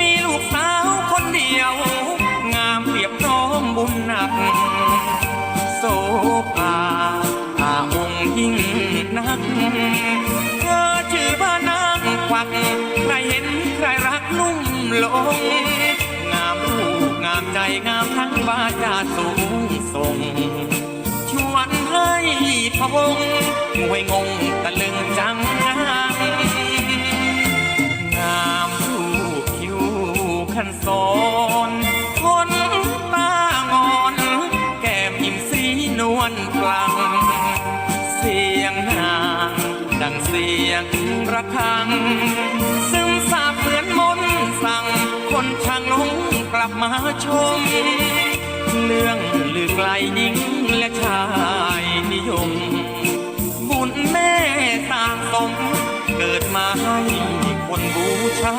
มีลูกสาวคนเดียว งามเปรียบน้องบุญหนัก โสภาอาองค์ยิ่งนักเธอชื่อบ้านางควัก ใครเห็นใครรักลุ่มลง งามรูปงามใจงามทั้งวาจาสูงส่ง ชวนให้พะวงงวยงงตะลึงจังงัง ขันซ้อนคนตางอน แก้มยิ้มสีนวลพลัง เสียงนาง ดังเสียงระฆัง ซึมซาบเหมือนมนสั่ง คนช่างลงกลับมาชม เรื่องลือไกลหญิงและชายนิยม บุญแม่สร้างสม เกิดมาให้คนบูชา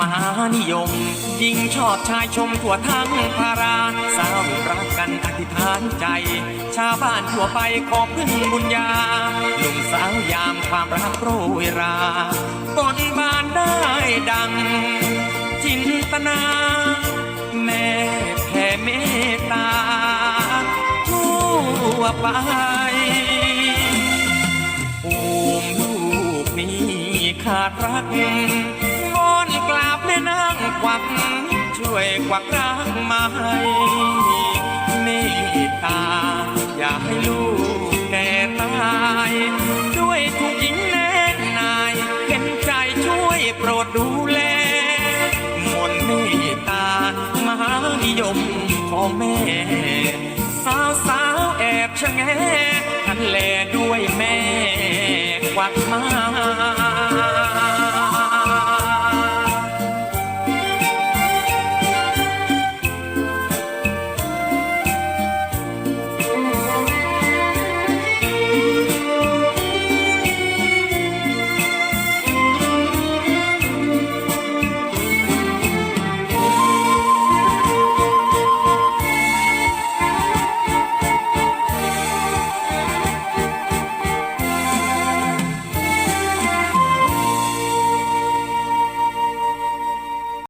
มหานิยม ยิ่งชอบชายชมทั่วทั้งพาราสาวรักกันอธิษฐานใจ ชาวบ้านทั่วไปขอพึ่งบุญญาหนุ่มสาวยามความรักโรยราบนบานได้ดัง จินตนา แม่แผ่เมตตา ทั่วไปอุ้มลูกนี้ขาดรัก ช่วยควักรักมาให้เมตตา อย่าให้ลูกแก่ตาย ด้วยถูกหญิงแน่นายเห็นใจช่วยโปรดดูแลมนเมตตามหานิยมของแม่ สาวสาวแอบชะแงทันแลด้วยแม่ควักมา